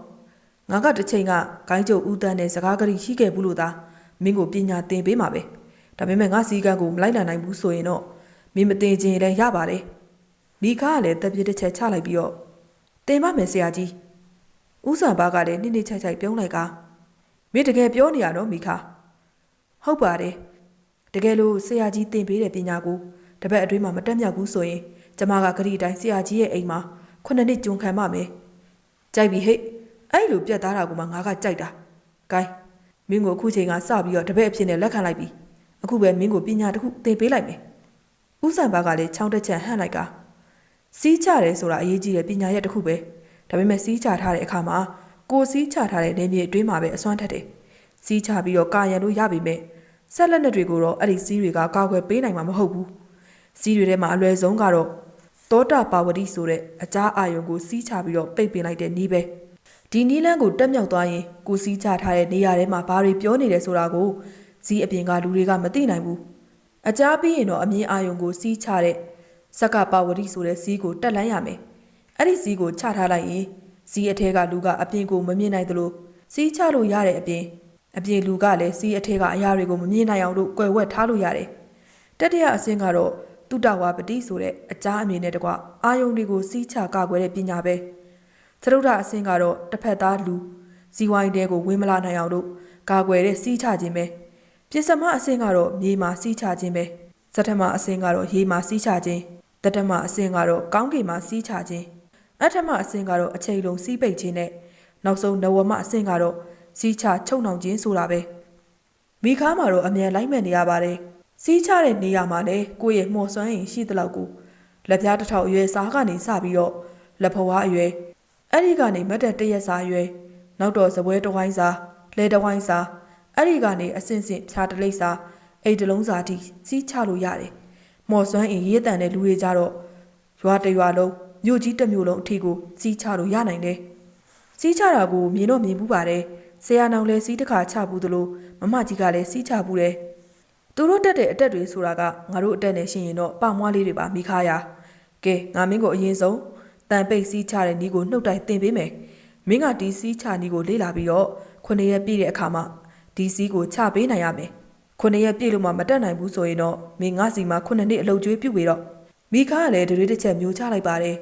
ငါကတစ်ချိန်ကဂိုင်းကျုပ်ဦးတန်းနဲ့စကားကြိရှိခဲ့ဘူးလို့သာမင်းကိုပညာသင်ပေးမှာပဲဒါပေမဲ့ငါစီကံကိုမလိုက်နိုင်နိုင်ဘူးဆိုရင်တော့မင်းမတင်ခြင်းလည်းရပါတယ်မိခါကလည်းတက်ပြစ်တစ်ချက်ချလိုက်ပြီးတော့တင်ပါမယ်ဆရာကြီးဦးဆန်ဘာကလည်းနိမ့်နိမ့်ချိုက်ချိုက်ပြုံးလိုက်ကမင်းတကယ်ပြောနေရတော့မိခါဟုတ်ပါတယ်တကယ်လို့ဆရာကြီးတင်ပေးတဲ့ပညာကို တပတ်အတွင်းမှာမတက်မြောက်ဘူးဆိုရင်ကျမကဂရီတိုင်းဆရာကြီးရဲ့အိမ်မှာခုနှစ်နှစ်ကြုံခံပါမယ်ကြိုက်ပြီဟဲ့အဲ့လိုပြတ်သားတာကမှငါကကြိုက်တာဂိုင်းမင်းကိုအခုချိန်ကစပြီးတော့တပည့်အဖြစ်နဲ့လက်ခံလိုက်ပြီအခုပဲမင်းကိုပညာတစ်ခုသင်ပေးလိုက်မယ်ဦးဆန်ဘာကလည်းချောင်းတစ်ချက်ဟန့်လိုက်ကစီးချတယ်ဆိုတာအရေးကြီးတဲ့ပညာရက်တစ်ခုပဲဒါပေမဲ့စီးချထားတဲ့အခါမှာကိုယ်စီးချထားတဲ့နေမြေအတွင်းမှာပဲအစွမ်းထက်တယ်စီးချပြီးတော့ကာရန်လို့ရပြီမဲ့ဆက်လက်နဲ့တွေကိုတော့အဲ့ဒီစီးတွေကကာကွယ်ပေးနိုင်မှာမဟုတ်ဘူး စီးတွေထဲမှာအလွယ်ဆုံးကတော့သောတာပါဝတိဆိုတဲ့အကြားအာယုံကိုစီးချပြီးတော့ပိတ်ပင်လိုက်တဲ့နီးပဲဒီနီးလန်းကိုတက်မြောက်သွားရင်ကိုစီးချထားတဲ့နေရာထဲမှာဘာတွေပြောနေတယ်ဆိုတာကိုဇီးအပြင်ကလူတွေကမသိနိုင်ဘူးအကြားပြီးရင်တော့အမြင်အာယုံကိုစီးချတဲ့စက္ကပါဝတိဆိုတဲ့ဇီးကိုတက်လန်းရမယ်အဲ့ဒီဇီးကိုချထားလိုက်ရင်ဇီးအထဲကလူကအပြင်ကိုမမြင်နိုင်သလိုစီးချလို့ရတဲ့အပြင်အပြင်လူကလည်းစီးအထဲကအရာတွေကိုမမြင်နိုင်အောင်လို့ကွယ်ဝက်ထားလို့ရတယ်တတိယအဆင့်ကတော့ တုတဝါပတိဆိုတဲ့အကြားအမြင်နဲ့တကွအာယုံတွေကိုစီးချကာကွယ်တဲ့ပညာပဲသရုဒ္ဓအဆင့်ကတော့တစ်ဖက်သားလူဇီဝိုင်းတဲကိုဝင်မလာနိုင်အောင်လို့ကာကွယ်တဲ့စီးချခြင်းပဲပြစ္စမအဆင့်ကတော့မြေမှာစီးချခြင်းပဲဇထမအဆင့်ကတော့ရေမှာစီးချခြင်းတတမအဆင့်ကတော့ကောင်းကင်မှာစီးချခြင်းအထမအဆင့်ကတော့အချိန်လုံးစီးပိတ်ခြင်းနဲ့နောက်ဆုံးနဝမအဆင့်ကတော့စီးချချုပ်နှောင်ခြင်းဆိုတာပဲမိခါမှာတော့အမြန်လိုက်မဲ့နေရပါတယ် စီးချတဲ့နေရာမှာလည်းကိုယ့်ရဲ့မှော်စွမ်းရင်ရှိသလောက်ကိုလက်ပြားတစ်ထောင်အရွယ်စားကနေစပြီးတော့လက်ဖွားအရွယ်အဲ့ဒီကနေမတ်တက်တရက်စားအရွယ်နောက်တော့ဇပွဲတဝိုင်းစားလဲတဝိုင်းစားအဲ့ဒီကနေအစင်စင်ဖြားတလိပ်စားအိတ်တလုံးစားထိစီးချလို့ရတယ်မော်စွမ်းအင်ရေးတန်တဲ့လူတွေကြတော့ရွာတရွာလုံးမြို့ကြီးတစ်မြို့လုံးအထိကိုစီးချလို့ရနိုင်တယ်စီးချတာကိုမြင်တော့မြင်ဘူးပါတယ်ဆရာနောင်လည်းစီးတစ်ခါချဘူးသလိုမမကြီးကလည်းစီးချဘူးတယ် သူတို့တက်တဲ့အတက်တွေဆိုတာကငါတို့အတက်နဲ့ရှင်ရင်တော့ပမွားလေးတွေပါမိခါရကဲငါမင်းကိုအရင်ဆုံးတန်ပိတ်စီးချတဲ့နီးကိုနှုတ်တိုင်တင်ပေးမယ်မင်းကဒီစီးချနီးကိုလေ့လာပြီးတော့ခုနှစ်ရက်ပြည့်တဲ့အခါမှာဒီစီးကိုချပေးနိုင်ရမယ်ခုနှစ်ရက်ပြည့်လို့မှမတက်နိုင်ဘူးဆိုရင်တော့မင်းငါစီမှာခုနှစ်နှစ်အလုပ်ကျွေးပြုတ်ပြီးတော့မိခါကလည်းဒရွေးတစ်ချက်မျိုးချလိုက်ပါတယ်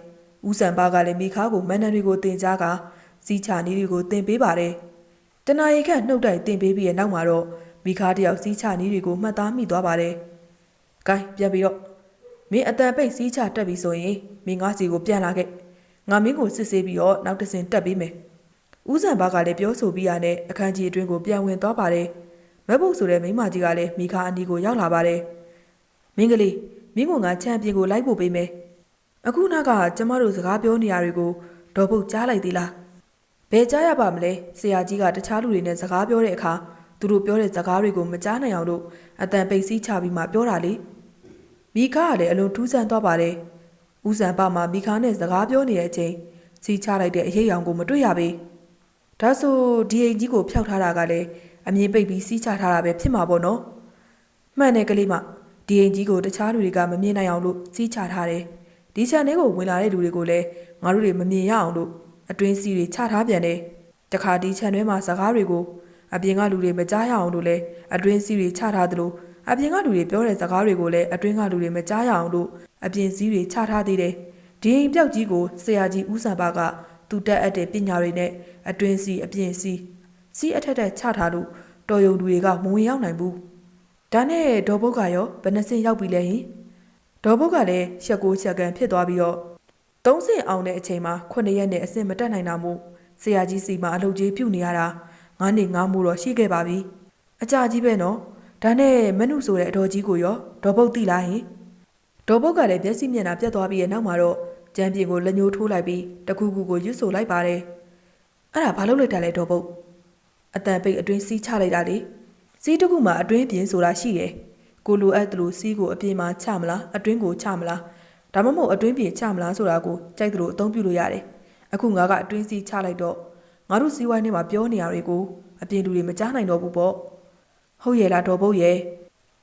ဦးစံပါကလည်းမိခါကိုမန်နန်တွေကိုတင်ကြားကစီးချနီးတွေကိုတင်ပေးပါတယ်တနာရီခန့်နှုတ်တိုင်တင်ပေးပြီးရဲ့နောက်မှာတော့ မိခါတယောက်စီးချနီးတွေကိုမှတ်သားမိသွားပါတယ်။ဂိုင်းပြန်ပြီးတော့မင်းအတန်ပိတ်စီးချတက်ပြီဆိုရင်မင်းငါစီကိုပြန်လာခဲ့။ငါမင်းကိုစစ်ဆေးပြီးတော့နောက်တစ်စင်တက်ပေးမယ်။ဦးစံဘကလည်းပြောဆိုပြီးရတဲ့အခန်းကြီးအတွင်းကိုပြန်ဝင်သွားပါတယ်။မက်ဘုတ်ဆိုတဲ့မိန်းမကြီးကလည်းမိခါအနီကိုရောက်လာပါတယ်။မင်းကလေးမင်းကငါချန်ပီယံကိုလိုက်ဖို့ပေးမယ်။အခုနောက်ကကျမတို့စကားပြောနေရတွေကိုဒေါ်ပုတ်ကြားလိုက်သေးလား။ဘယ်ကြားရပါမလဲဆရာကြီးကတခြားလူတွေနဲ့စကားပြောတဲ့အခါ သူတို့ပြောတဲ့စကားတွေကိုမကြားနိုင်အောင်လို့အတန်ပိတ်စည်းချပြီးမှပြောတာလေမိခါကလည်းအလွန်ထူးဆန်းသွားပါတယ်ဦးစံပါမှာမိခါနဲ့စကားပြောနေတဲ့အချိန်စီးချလိုက်တဲ့အရေးအယောင်ကိုမတွေ့ရပေဒါဆိုဒီအိမ်ကြီးကိုဖျောက်ထားတာကလည်းအမြင်ပိတ်ပြီးစီးချထားတာပဲဖြစ်မှာပေါ့နော်မှန်တယ်ကလေးမဒီအိမ်ကြီးကိုတခြားလူတွေကမမြင်နိုင်အောင်လို့စီးချထားတယ်ဒီခြံထဲကိုဝင်လာတဲ့လူတွေကိုလည်းငါတို့တွေမမြင်ရအောင်လို့အတွင်းစီးတွေချထားပြန်တယ်တခါဒီခြံထဲမှာစကားတွေကို အပြင်ကလူတွေမကြားရအောင်လို့လဲအတွင်းစီးတွေချထားသလိုအပြင်ကလူတွေပြောတဲ့စကားတွေကိုလည်းအတွင်းကလူတွေမကြားရအောင်လို့အပြင်စည်းတွေချထားသေးတယ်ဒီအိမ်ပြောက်ကြီးကိုဆရာကြီးဦးစံပါကသူတက်အပ်တဲ့ပညာတွေနဲ့အတွင်းစီးအပြင်စီးစီးအထက်ထက်ချထားလို့တော်ယုံလူတွေကမဝင်ရောက်နိုင်ဘူးတဒါနဲ့ဒေါ်ဘုတ်ကရောဘယ်နှစင်ရောက်ပြီလဲဟင်ဒေါ်ဘုတ်ကလည်းရှက်ကိုရှက်ကန်ဖြစ်သွားပြီးတော့သုံးစင်အောင်တဲ့အချိန်မှာခုနှစ်ရက်နဲ့အစင်မတက်နိုင်တာမို့ဆရာကြီးစီမှာအလုပ်ကြီးပြုတ်နေရတာ ငါးနေငါးမို့တော့ရှိခဲ့ပါပြီအကြကြီးပဲနော်ဒါနဲ့မနုဆိုတဲ့အတော်ကြီးကိုရောဒေါ်ဘုတ်တိလားဟင်ဒေါ်ဘုတ်ကလည်းမျက်စိမျက်နှာပြတ်သွားပြီးရဲ့နောက်မှာတော့ကျန်းပြင်ကိုလက်ညှိုးထိုးလိုက်ပြီးတကူကူကိုရွတ်ဆိုလိုက်ပါတယ်အဲ့ဒါဘာလုပ်လိုက်တာလဲဒေါ်ဘုတ်အတန်ပိတ်အတွင်းစီးချလိုက်တာလေစီးတစ်ခုမှာအတွင်းပြင်ဆိုတာရှိတယ်ကိုလိုအပ်တယ်လို့စီးကိုအပြင်မှာချမလားအတွင်းကိုချမလားဒါမှမဟုတ်အတွင်းပြင်ချမလားဆိုတာကိုကြိုက်တယ်လို့အသုံးပြုလို့ရတယ်အခုငါကအတွင်းစီးချလိုက်တော့ ငါတို့စီးဝိုင်းထဲမှာပြောနေရတွေကိုအပြင်လူတွေမကြားနိုင်တော့ဘူးပေါ့ဟုတ်ရဲ့လားဒေါ်ဘုတ်ရဲ့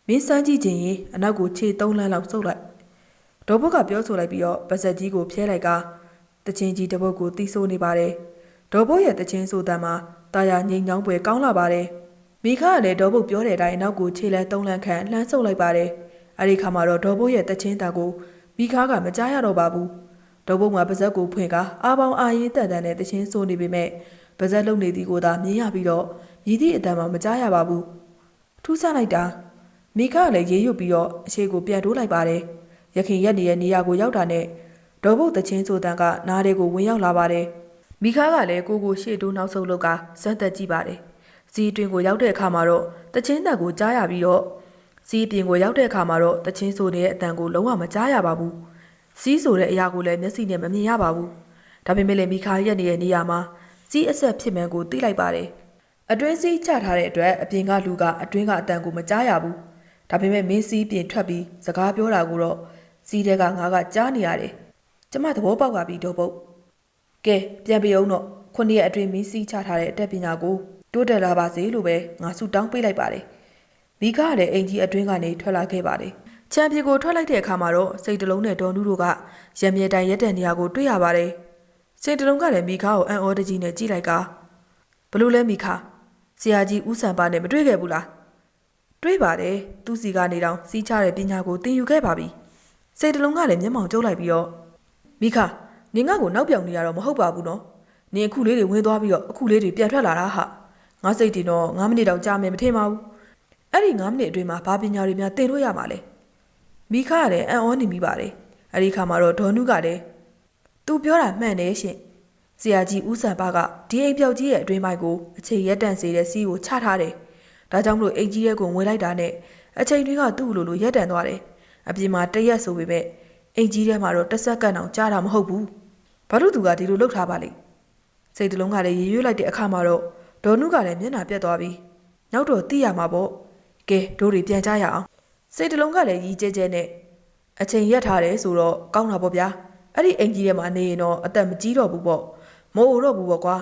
မင်းစမ်းကြည့်ခြင်းရင်အနောက်ကိုခြေသုံးလမ်းလောက်ဆုပ်လိုက်ဒေါ်ဘုတ်ကပြောဆိုလိုက်ပြီးတော့ပါဇက်ကြီးကိုဖျဲလိုက်ကတချင်းကြီးတစ်ပုတ်ကိုတီးဆိုးနေပါတယ်ဒေါ်ဘုတ်ရဲ့တချင်းဆိုတမ်းမှာတာယာငိမ့်ချောင်းပွဲကောင်းလာပါတယ်မိခကလည်းဒေါ်ဘုတ်ပြောတဲ့အတိုင်းနောက်ကိုခြေလဲသုံးလန်းခန့်လှမ်းဆုပ်လိုက်ပါတယ်အဲ့ဒီခါမှာတော့ဒေါ်ဘုတ်ရဲ့တချင်းတာကိုမိခကမကြားရတော့ပါဘူး ဒေါ်ဘုတ်မှာပါဇက်ကိုဖွင့်ကအာပေါင်းအာရင်တန်တန်နဲ့တချင်းဆိုနေပေမဲ့ပါဇက်လုံနေသည်ကိုသာမြင်ရပြီးတော့မြည်သည့်အတန်မှမကြားရပါဘူးထူးဆန်းလိုက်တာမိခကလည်းရေးရွတ်ပြီးတော့အရှိကိုပြန်တိုးလိုက်ပါတယ်ရခင်ရက်နေတဲ့နေရာကိုရောက်တာနဲ့ဒေါ်ဘုတ်တချင်းဆိုတန်ကနားတွေကိုဝင်ရောက်လာပါတယ်မိခါကလည်းကိုကိုရှေ့တိုးနောက်ဆုတ်လောက်ကစမ်းသက်ကြည့်ပါတယ်။စီးအတွင်ကိုရောက်တဲ့အခါမှာတော့တချင်းတက်ကိုကြားရပြီးတော့စီးအပြင်ကိုရောက်တဲ့အခါမှာတော့တချင်းဆိုနေတဲ့အတန်ကိုလုံးဝမကြားရပါဘူး။ စီးဆိုတဲ့အရာကိုလည်းမျက်စိနဲ့မမြင်ရပါဘူး။ဒါပေမဲ့လည်းမိခါရက်နေတဲ့နေရာမှာစီးအဆက်ဖြစ်မှန်းကိုသိလိုက်ပါတယ်။အတွင်းစီးချထားတဲ့အတွက်အပြင်ကလူကအတွင်းကအတန်ကိုမကြားရဘူး။ဒါပေမဲ့မင်းစီးပြင်ထွက်ပြီးစကားပြောတာကိုတော့စီးတဲ့ကငါကကြားနေရတယ်။ကျမသဘောပေါက်ပါပြီတော့ပုတ်ကဲပြန်ပြေအောင်တော့ခုနှစ်ရက်အတွင်းမင်းစီးချထားတဲ့အတက်ပညာကိုတိုးတက်လာပါစေလို့ပဲငါဆုတောင်းပေးလိုက်ပါတယ်မိခကလည်းအိမ်ကြီးအတွင်းကနေထွက်လာခဲ့ပါတယ် ချန်ပီယံကိုထွက်လိုက်တဲ့အခါမှာတော့စိတ်တလုံးနဲ့ဒေါ်နူးတို့ကရံမြဲတိုင်ရက်တဲ့နေရာကိုတွေ့ရပါတယ်စိတ်တလုံးကလည်းမိခကိုအံ့ဩတကြီးနဲ့ကြည့်လိုက်ကဘလို့လဲမိခဆရာကြီးဦးစံပါနဲ့မတွေ့ခဲ့ဘူးလားတွေ့ပါတယ်သူစီကနေတောင်စီးချတဲ့ပညာကိုသင်ယူခဲ့ပါပြီစိတ်တလုံးကလည်းမျက်မှောင်ကျုပ်လိုက်ပြီးတော့မိခနင်ငါ့ကိုနောက်ပြောင်နေရတော့မဟုတ်ပါဘူးနော်နင်အခုလေးတွေဝင်သွားပြီးတော့အခုလေးတွေပြန်ထွက်လာတာဟာငါစိတ်တင်တော့9မိနစ်တောင်ကြာမယ်မထင်ပါဘူးအဲ့ဒီ9မိနစ်အတွင်းမှာဘာပညာတွေများသင်လို့ရမှာလဲ မိခကလည်းအံ့ဩနေမိပါတယ်အဲ့ဒီခါမှာတော့ဒေါ်နုကလည်းသူပြောတာမှန်တယ်ရှင်ဆရာကြီးဦးစံပါကဒီအိမ်ပြောက်ကြီးရဲ့အတွင်းပိုင်းကိုအချိန်ရက်တန့်စေတဲ့စီးကိုချထားတယ်ဒါကြောင့်မလို့အိမ်ကြီးရဲ့ကိုဝင်လိုက်တာနဲ့အချိန်တွေကသူ့လိုလိုရက်တန့်သွားတယ်အပြင်မှာတရက်ဆိုပေမဲ့အိမ်ကြီးထဲမှာတော့တစ်စက္ကန့်တောင်ကြာတာမဟုတ်ဘူးဘာလို့သူကဒီလိုလှုပ်ထားပါလိမ့်စိတ်တလုံးကလည်းရေရွေ့လိုက်တဲ့အခါမှာတော့ဒေါ်နုကလည်းမျက်နှာပြတ်သွားပြီးနောက်တော့သိရမှာပေါ့ကဲတို့တွေပြန်ကြရအောင် စိတ်တလုံးကလည်းရီးကျဲကျဲနဲ့အချိန်ရက်ထားတယ်ဆိုတော့ကောင်းတာပေါ့ဗျာအဲ့ဒီအိမ်ကြီးထဲမှာနေရင်တော့အသက်မကြီးတော့ဘူးပေါ့မအိုတော့ဘူးပေါ့ကွာ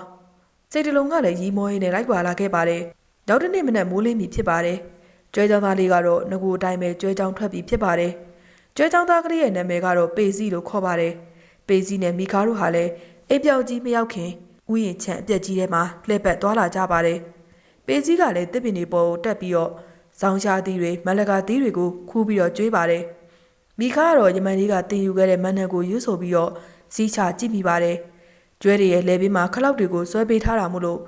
စိတ်တလုံးကလည်းရီးမောရင်းနဲ့လိုက်ပါလာခဲ့ပါတယ်နောက်တစ်နေ့မနက်မိုးလင်းပြီဖြစ်ပါတယ်ကျွဲကြောင်သားလေးကတော့ငကိုအတိုင်းပဲကျွဲကြောင်ထွက်ပြီးဖြစ်ပါတယ်ကျွဲကြောင်သားကလေးရဲ့နာမည်ကတော့ပေစီလို့ခေါ်ပါတယ်ပေစီနဲ့မိခါတို့ဟာလည်းအိပ်ပျောက်ကြီးမရောက်ခင်ဥယျာဉ်ချမ်းအပြက်ကြီးထဲမှာလှည့်ပတ်သွားလာကြပါတယ်ပေစီကလည်းတစ်ပင်တွေပေါ်ကိုတက်ပြီးတော့ ဇောင်းရှားသီးတွေမလကာသီးတွေကိုခူးပြီးတော့ကျွေးပါတယ်မိခါကတော့ယမန်လေးကတင်ယူခဲ့တဲ့မန်းနယ်ကိုရွတ်ဆိုပြီးတော့စီးချကြည့်မိပါတယ်ကျွဲတွေရဲ့လဲဘေးမှာခလောက်တွေကိုဆွဲပေးထားတာမို့လို့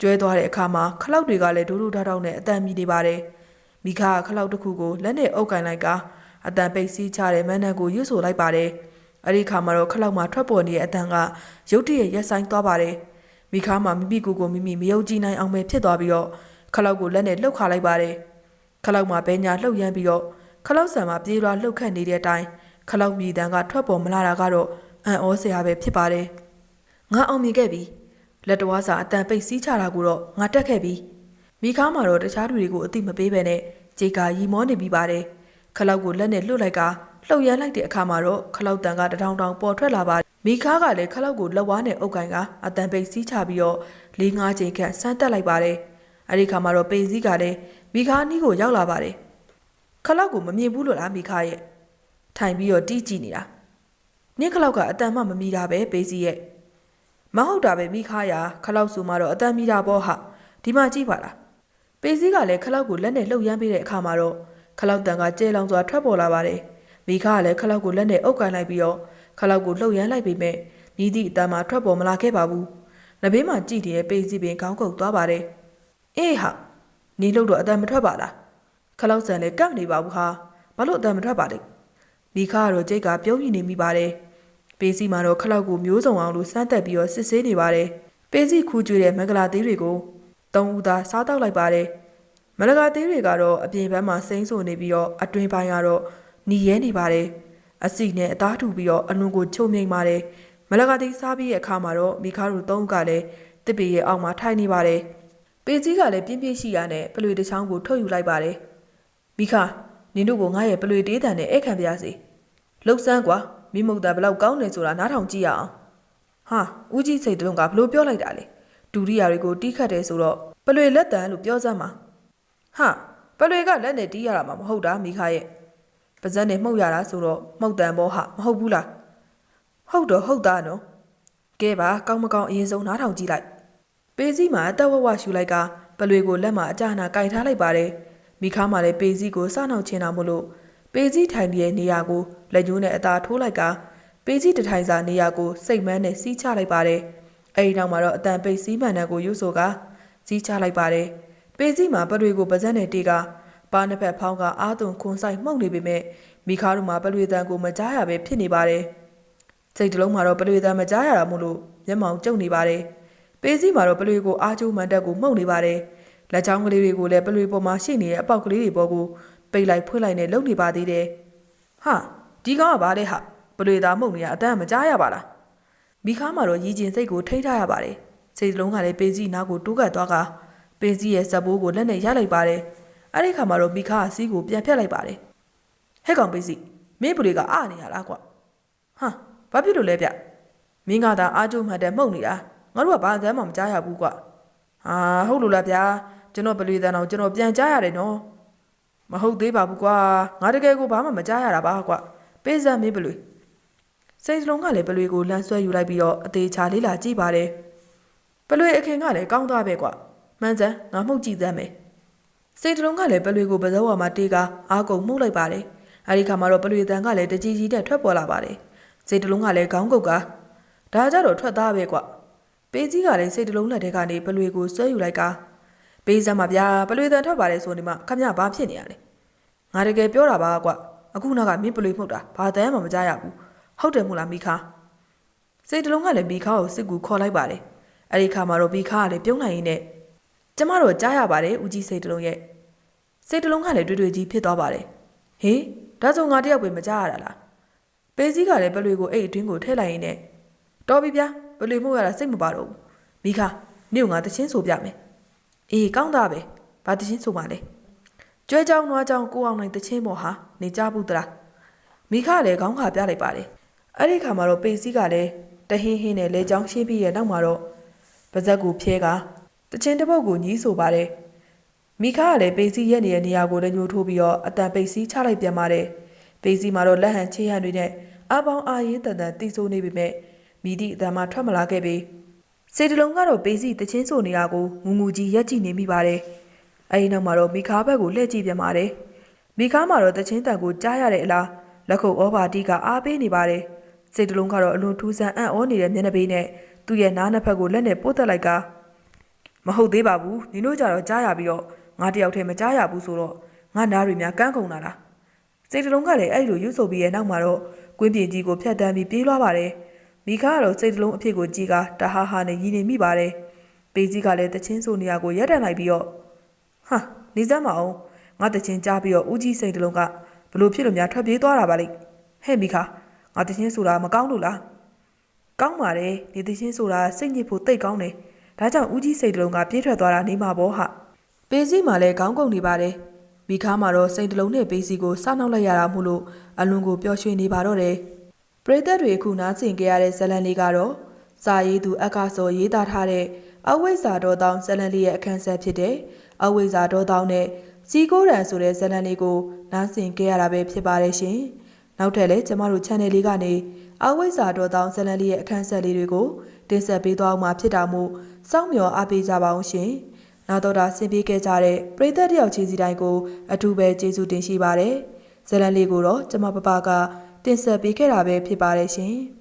ကျွဲသွားတဲ့အခါမှာခလောက်တွေကလည်းဒိုးဒိုးထောက်ထောက်နဲ့အတန်မြည်နေပါတယ်မိခါကခလောက်တစ်ခုကိုလက်နဲ့အုပ်ကင်လိုက်ကအတန်ပိတ်စီးချတဲ့မန်းနယ်ကိုရွတ်ဆိုလိုက်ပါတယ်အဲ့ဒီခါမှာတော့ခလောက်မှာထွက်ပေါ်နေတဲ့အတန်ကရုတ်တရက်ရက်ဆိုင်သွားပါတယ်မိခါမှာမိမိကိုယ်ကိုမိမိမယုံကြည်နိုင်အောင်ပဲဖြစ်သွားပြီးတော့ခလောက်ကိုလက်နဲ့လှုပ်ခါလိုက်ပါတယ် ခလောက်မှာဘဲညာလှုပ်ရမ်းပြီးတော့ခလောက်ဆံမှာပြေးလွှာလှုပ်ခတ်နေတဲ့အတိုင်းခလောက်မြည်တန်ကထွက်ပေါ်မလာတာကတော့အံ့ဩစရာပဲဖြစ်ပါတယ်ငါအောင်မြင်ခဲ့ပြီလက်တော်စာအတန်ပိတ်စီးချတာကိုတော့ငါတက်ခဲ့ပြီမိခါမှာတော့တခြားလူတွေကိုအတိမပေးဘဲနဲ့ဂျေကာရီမောနေပြီးပါတယ်ခလောက်ကိုလက်နဲ့လှုပ်လိုက်ကလှုပ်ရမ်းလိုက်တဲ့အခါမှာတော့ခလောက်တန်ကတထောင်ထောင်ပေါ်ထွက်လာပါမိခါကလည်းခလောက်ကိုလက်ဝါးနဲ့အုပ်ကိုင်ကအတန်ပိတ်စီးချပြီးတော့လေးငါးချိန်ခန့်ဆန်းတက်လိုက်ပါတယ်အဲ့ဒီခါမှာတော့ပေစည်းကလည်း မိခါနီးကိုရောက်လာပါတယ်ခလောက်ကိုမမြင်ဘူးလို့လားမိခါရဲ့ထိုင်ပြီးတော့တီးကြည့်နေတာနင့်ခလောက်ကအတန်မှမမီတာပဲပေစည်းရဲ့မဟုတ်တာပဲမိခါရခလောက်ဆိုမှတော့အတန်မီတာပေါ့ဟာဒီမှာကြည့်ပါလားပေစည်းကလည်းခလောက်ကိုလက်နဲ့လှုပ်ရမ်းပေးတဲ့အခါမှာတော့ခလောက်တန်ကကျဲလောင်စွာထွက်ပေါ်လာပါတယ်မိခါကလည်းခလောက်ကိုလက်နဲ့အုပ်ကန်လိုက်ပြီးတော့ခလောက်ကိုလှုပ်ရမ်းလိုက်ပေမဲ့နီးသည့်အတန်မှာထွက်ပေါ်မလာခဲ့ပါဘူး။နဘေးမှာကြည့်နေတဲ့ပေစီပင်ခေါင်းကုပ်သွားပါတယ်။အေးဟာ နီးလို့တော့အတန်မထွက်ပါလားခလောက်ဆန်လည်းကပ်နေပါဘူးဟာဘာလို့အတန်မထွက်ပါလဲမိခါကတော့ကြိတ်ကပြုံးရင်နေမိပါတယ်ပေးစီမှာတော့ခလောက်ကိုမျိုးစုံအောင်လို့စမ်းသက်ပြီးတော့စစ်ဆေးနေပါတယ်ပေးစီခူးကျွေးတဲ့မင်္ဂလာသေးတွေကိုသုံးဦးသာစားတောက်လိုက်ပါတယ်မင်္ဂလာသေးတွေကတော့အပြင်ဘက်မှာစိမ့်ဆိုနေပြီးတော့အတွင်းပိုင်းကတော့หนีရဲနေပါတယ်အစီနဲ့အသားထူပြီးတော့အလွန်ကိုချုံမြိန်ပါတယ်မင်္ဂလာသေးစားပြီးရဲ့အခါမှာတော့မိခါတို့သုံးဦးကလည်းတစ်ပေရဲ့အောက်မှာထိုင်နေပါတယ် ပေကြီးကလည်းပြင်းပြင်းရှိရနဲ့ပလွေတစ်ချောင်းကိုထုတ်ယူလိုက်ပါတယ်မိခနင်တို့ကငါရဲ့ပလွေတေးတန်နဲ့အဲ့ခံပြရစီလှုပ်ဆန်းကွာမိမုတ်တာဘလောက်ကောင်းတယ်ဆိုတာနားထောင်ကြည့်ရအောင်ဟာဦးကြီးစိတ်တလုံးကဘလို့ပြောလိုက်တာလေဒူရိယာတွေကိုတီးခတ်တယ်ဆိုတော့ပလွေလက်တန်လို့ပြောစမ်းပါဟာပလွေကလက်နဲ့တီးရတာမှမဟုတ်တာမိခရဲ့ပါဇက်နဲ့မှုတ်ရတာဆိုတော့မှုတ်တန်ဘောဟာမဟုတ်ဘူးလားဟုတ်တော့ဟုတ်သားနော်ကဲပါကောင်းမကောင်းအရင်ဆုံးနားထောင်ကြည့်လိုက် ပေစီမှာအသက်ဝဝရှူလိုက်ကပလွေကိုလက်မှာအကြနာကင်ထားလိုက်ပါတယ်မိခါမှာလည်းပေစီကိုစနှောက်ချင်တာမို့လို့ပေစီထိုင်နေတဲ့နေရာကိုလက်ညှိုးနဲ့အသာထိုးလိုက်ကပေစီတထိုင်စာနေရာကိုစိတ်မန်းနဲ့စီးချလိုက်ပါတယ်အဲဒီနောက်မှာတော့အတန်ပိတ်စီးမှန်တဲ့ကိုယူဆိုကစီးချလိုက်ပါတယ်ပေစီမှာပလွေကိုပါဇက်နဲ့တေးကပါနှစ်ဖက်ဖောင်းကအာသွန်ခွန်ဆိုင်မှုန့်နေပေမဲ့မိခါတို့မှာပလွေတန်ကိုမကြားရပဲဖြစ်နေပါတယ်စိတ်တလုံးမှာတော့ပလွေတန်မကြားရတာမို့လို့မျက်မှောင်ကျုံနေပါတယ် ပေးစီမှာတော့ပလွေကိုအားကျိုးမှန်တက်ကိုမှုန့်နေပါတယ်။လက်ချောင်းကလေးတွေကိုလည်းပလွေပေါ်မှာရှိနေတဲ့အပေါက်ကလေးတွေပေါ်ကိုပိတ်လိုက်ဖွင့်လိုက်နဲ့လုံနေပါသေးတယ်။ဟာဒီကောင်ကဘာလဲဟာပလွေသားမှုန့်နေရအတန်းမကြားရပါလား။မိခါမှာတော့ရည်ကျင်စိတ်ကိုထိန်းထားရပါတယ်။စိတ်လုံးကလည်းပေးစီနားကိုတိုးကပ်သွားကပေးစီရဲ့ဇက်ဘိုးကိုလက်နဲ့ရလိုက်ပါတယ်။အဲ့ဒီခါမှာတော့မိခါကစီးကိုပြန်ဖြတ်လိုက်ပါတယ်။ဟဲ့ကောင်ပေးစီမင်းပလွေကအားနေရလားကွာ။ဟာဘာဖြစ်လို့လဲဗျ။မင်းကသာအားကျိုးမှန်တက်မှုန့်နေတာ ငါတို့ကဘာအသမ်းမှမကြားရဘူးကွာဟာဟုတ်လို့လားဗျာကျွန်တော်ပလွေတန်အောင်ကျွန်တော်ပြန်ကြားရတယ်နော်မဟုတ်သေးပါဘူးကွာငါတကယ်ကိုဘာမှမကြားရတာပါကွာပေးစမ်းမေးပလွေစိတ်စလုံးကလည်းပလွေကိုလမ်းဆွဲယူလိုက်ပြီးတော့အသေးချာလေးလာကြည့်ပါတယ်ပလွေအခင်ကလည်းကောင်းသွားပဲကွာမှန်စမ်းငါမှုတ်ကြည့်သမ်းမယ်စိတ်တလုံးကလည်းပလွေကိုပဇောဝါမှာတေးကအာကုန်မှုတ်လိုက်ပါတယ်အဲဒီခါမှာတော့ပလွေတန်ကလည်းတကြီးကြီးနဲ့ထွက်ပေါ်လာပါတယ်စိတ်တလုံးကလည်းခေါင်းကုတ်ကဒါကြတော့ထွက်သားပဲကွာ ပေးကြီးကလည်းစိတ်တလုံးလက်ထဲကနေပလွေကိုဆွဲယူလိုက်ကပေးစမ်းပါဗျာပလွေတန်ထွက်ပါတယ်ဆိုနေမှခမရဘာဖြစ်နေရလဲငါတကယ်ပြောတာပါကွအခုနောက်ကမင်းပလွေမှုတ်တာဘာတမ်းမှမကြားရဘူးဟုတ်တယ်မို့လားမိခါစိတ်တလုံးကလည်းမိခါကိုစစ်ကူခေါ်လိုက်ပါတယ်အဲ့ဒီခါမှာတော့မိခါကလည်းပြုံးလိုက်ရင်းနဲ့ကျမတို့ကြားရပါတယ်ဦးကြီးစိတ်တလုံးရဲ့စိတ်တလုံးကလည်းတွေ့တွေ့ကြီးဖြစ်သွားပါတယ်ဟေးဒါဆိုငါတယောက်ပဲမကြားရတာလားပေးကြီးကလည်းပလွေကိုအဲ့အတွင်းကိုထည့်လိုက်ရင်းနဲ့တော်ပြီဗျာ ဘယ်လိုမှုရတာစိတ်မပါတော့ဘူးမိခနေ့ကငါတချင်းဆိုပြမယ်အေးကောင်းတာပဲဘာတချင်းဆိုပါလဲကျွဲကြောင်နွားကြောင်ကိုအောင်နိုင်တချင်းပေါ်ဟာနေကြဘူးသလားမိခလည်းခေါင်းခါပြလိုက်ပါတယ်အဲ့ဒီခါမှာတော့ပေစီးကလည်းတဟင်းဟင်းနဲ့လဲချောင်းရှင်းပြီးရဲ့နောက်မှာတော့ပါဇက်ကိုဖြဲကတချင်းတစ်ပုတ်ကိုညီးဆိုပါတယ်မိခကလည်းပေစီးရက်နေတဲ့နေရာကိုလည်းညှိုးထိုးပြီးတော့အတန်ပေစီးချလိုက်ပြန်ပါတယ်ပေစီးမှာတော့လက်ဟန်ချေးဟန်တွေနဲ့အပေါင်းအာရင်တန်တန်တီးဆိုးနေပေမဲ့ မိသည့်အတန်မှထွက်မလာခဲ့ပေစေတလုံးကတော့ပေးစီတချင်းဆိုနေတာကိုငူငူကြီးရက်ကြည့်နေမိပါတယ်အဲဒီနောက်မှာတော့မိခါဘက်ကိုလှည့်ကြည့်ပြန်ပါတယ်မိခါမှာတော့တချင်းတန်ကိုကြားရတဲ့အလားလက်ခုပ်ဩဘာတီကအားပေးနေပါတယ်စေတလုံးကတော့အလွန်ထူးဆန်းအံ့ဩနေတဲ့မျက်နှာပေးနဲ့သူ့ရဲ့နားနှစ်ဖက်ကိုလက်နဲ့ပို့သက်လိုက်ကမဟုတ်သေးပါဘူးနင်တို့ကြတော့ကြားရပြီးတော့ငါတယောက်တည်းမကြားရဘူးဆိုတော့ငါနားတွေများကန်းကုန်တာလားစေတလုံးကလည်းအဲ့လိုယူဆိုပြီးရဲ့နောက်မှာတော့ကွင်းပြင်ကြီးကိုဖျက်တမ်းပြီးပြေးလွှားပါတယ် မိခါကတော့စိတ်တလုံးအဖြစ်ကိုကြည်ကတဟားဟာနဲ့ရည်နေမိပါတယ်။ပေကြီးကလည်းတချင်းဆိုနေရကိုရက်တန်လိုက်ပြီးတော့ဟာနေစမ်းမအောင်ငါတချင်းကြားပြီးတော့ဦးကြီးစိတ်တလုံးကဘလို့ဖြစ်လို့များထွက်ပြေးသွားတာပါလိမ့်ဟဲ့မိခါငါတချင်းဆိုတာမကောင်းလို့လားကောင်းပါတယ်နေတချင်းဆိုတာစိတ်ညစ်ဖို့တိတ်ကောင်းတယ်ဒါကြောင့်ဦးကြီးစိတ်တလုံးကပြေးထွက်သွားတာနေမှာပေါ့ဟာပေကြီးမှလည်းခေါင်းကုန်နေပါတယ်မိခါမှာတော့စိတ်တလုံးနဲ့ပေစီကိုစောင့်နှောက်လိုက်ရတာမို့လို့အလွန်ကိုပျော်ရွှင်နေပါတော့တယ် ပရိသတ်တွေအခုနားဆင်ကြရတဲ့ဇလန်လေးကတော့စာရေးသူအက္ခစောရေးသားထားတဲ့အဝိဇ္ဇာတော်တောင်းဇလန်လေးရဲ့အခန်းဆက်ဖြစ်တဲ့အဝိဇ္ဇာတော်တောင်းနဲ့စီကိုရန်ဆိုတဲ့ဇလန်လေးကိုနားဆင်ကြရတာပဲဖြစ်ပါတယ်ရှင်။နောက်ထပ်လည်းကျမတို့ channel လေးကနေအဝိဇ္ဇာတော်တောင်းဇလန်လေးရဲ့အခန်းဆက်လေးတွေကိုတင်ဆက်ပေးသွားအောင်မှာဖြစ်တာမို့စောင့်မျှော်အားပေးကြပါအောင်ရှင်။နောက်တော့ဒါဆင်ပေးခဲ့ကြတဲ့ပရိသတ်တယောက်ချင်းစီတိုင်းကိုအထူးပဲကျေးဇူးတင်ရှိပါတယ်။ဇလန်လေးကိုတော့ကျမပပက တင်ဆက်ပေးခဲ့တာပဲဖြစ်ပါတယ်ရှင်။